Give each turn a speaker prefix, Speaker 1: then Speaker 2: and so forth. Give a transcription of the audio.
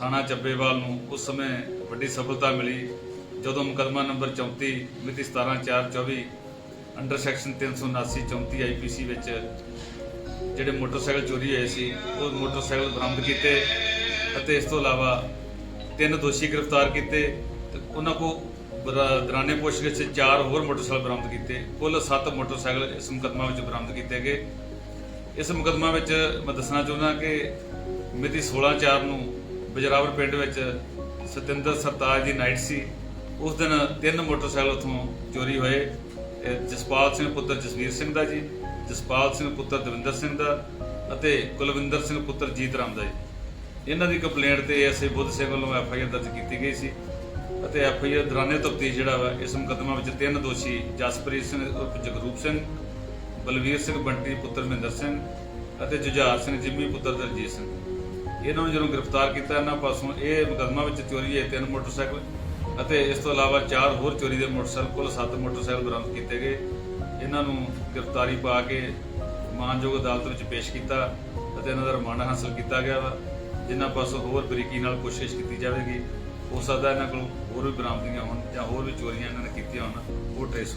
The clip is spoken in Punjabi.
Speaker 1: ਥਾਣਾ ਚੱਬੇਵਾਲ ਨੂੰ ਉਸ ਸਮੇਂ ਵੱਡੀ ਸਫਲਤਾ ਮਿਲੀ, ਜਦੋਂ ਮੁਕੱਦਮਾ ਨੰਬਰ 34 ਮਿਤੀ 17424 ਅੰਡਰ ਸੈਕਸ਼ਨ 379 34 ਆਈਪੀਸੀ ਵਿੱਚ ਜਿਹੜੇ ਮੋਟਰਸਾਈਕਲ ਚੋਰੀ ਹੋਏ ਸੀ, ਉਹ ਮੋਟਰਸਾਈਕਲ ਬਰਾਮਦ ਕੀਤੇ ਅਤੇ ਇਸ ਤੋਂ ਇਲਾਵਾ ਤਿੰਨ ਦੋਸ਼ੀ ਗ੍ਰਿਫਤਾਰ ਕੀਤੇ ਤੇ ਉਹਨਾਂ ਕੋ ਬਰਾ- ਦੌਰਾਨੇ ਪੁੱਛਗਿੱਛ 'ਚ ਚਾਰ ਹੋਰ ਮੋਟਰਸਾਈਕਲ ਬਰਾਮਦ ਕੀਤੇ। ਕੁੱਲ 7 ਮੋਟਰਸਾਈਕਲ ਇਸ ਮੁਕੱਦਮਾ ਵਿੱਚ ਬਰਾਮਦ ਕੀਤੇ ਗਏ। ਇਸ ਮੁਕੱਦਮਾ ਵਿੱਚ ਮੈਂ ਦੱਸਣਾ ਚਾਹੁੰਦਾ ਕਿ ਮਿਤੀ 16/4 ਨੂੰ ਬਜਰਾਵਰ ਪਿੰਡ ਵਿੱਚ ਸਤਿੰਦਰ ਸਰਤਾਜ ਦੀ ਨਾਈਟ ਸੀ। ਉਸ ਦਿਨ ਤਿੰਨ ਮੋਟਰਸਾਈਕਲ ਉਥੋਂ ਚੋਰੀ ਹੋਏ। ਜਸਪਾਲ ਸਿੰਘ ਪੁੱਤਰ ਜਸਵੀਰ ਸਿੰਘ ਦਾ ਜੀ, ਜਸਪਾਲ ਸਿੰਘ ਪੁੱਤਰ ਦਵਿੰਦਰ ਸਿੰਘ ਦਾ ਅਤੇ ਕੁਲਵਿੰਦਰ ਸਿੰਘ ਪੁੱਤਰ ਜੀਤ ਰਾਮ ਦਾ ਜੀ। ਇਹਨਾਂ ਦੀ ਕੰਪਲੇਂਟ ਤੇ ਐਸਏ ਬੁੱਧ ਸਿੰਘ ਵੱਲੋਂ ਐਫ ਆਈ ਆਰ ਦਰਜ ਕੀਤੀ ਗਈ ਸੀ ਅਤੇ ਐਫ ਆਈ ਆਰ ਦੌਰਾਨੇ ਤਫਤੀਸ਼ ਜਿਹੜਾ ਵਾ, ਇਸ ਮੁਕੱਦਮਾ ਵਿੱਚ ਤਿੰਨ ਦੋਸ਼ੀ ਜਸਪ੍ਰੀਤ ਸਿੰਘ ਉਰਫ ਜਗਰੂਪ ਸਿੰਘ, ਬਲਵੀਰ ਸਿੰਘ ਬੰਟੀ ਪੁੱਤਰ ਮਹਿੰਦਰ ਸਿੰਘ ਅਤੇ ਜੁਝਾਰ ਸਿੰਘ ਜਿੰਮੀ ਪੁੱਤਰ ਦਲਜੀਤ ਸਿੰਘ। ਇਹਨਾਂ ਨੂੰ ਜਦੋਂ ਗ੍ਰਿਫਤਾਰ ਕੀਤਾ ਇਹਨਾਂ ਪਾਸੋਂ ਇਹ ਮੁਕੱਦਮਾ ਵਿੱਚ ਚੋਰੀ ਹੋਏ ਤਿੰਨ ਮੋਟਰਸਾਈਕਲ ਅਤੇ ਇਸ ਤੋਂ ਇਲਾਵਾ ਚਾਰ ਹੋਰ ਚੋਰੀ ਦੇ ਮੋਟਰਸਾਈਕਲ, ਕੁੱਲ 7 ਮੋਟਰਸਾਈਕਲ ਬਰਾਮਦ ਕੀਤੇ ਗਏ। ਇਹਨਾਂ ਨੂੰ ਗ੍ਰਿਫਤਾਰੀ ਪਾ ਕੇ ਮਾਨਯੋਗ ਅਦਾਲਤ ਵਿੱਚ ਪੇਸ਼ ਕੀਤਾ ਅਤੇ ਇਹਨਾਂ ਦਾ ਰਿਮਾਂਡ ਹਾਸਲ ਕੀਤਾ ਗਿਆ ਵਾ। ਜਿਨ੍ਹਾਂ ਪਾਸੋਂ ਹੋਰ ਬਰੀਕੀ ਨਾਲ ਕੋਸ਼ਿਸ਼ ਕੀਤੀ ਜਾਵੇਗੀ। ਹੋ ਸਕਦਾ ਇਹਨਾਂ ਕੋਲ ਹੋਰ ਵੀ ਬਰਾਮਦੀਆਂ ਹੋਣ ਜਾਂ ਹੋਰ ਵੀ ਚੋਰੀਆਂ ਇਹਨਾਂ ਨੇ ਕੀਤੀਆਂ ਹੋਣ, ਉਹ ਟ੍ਰੇਸ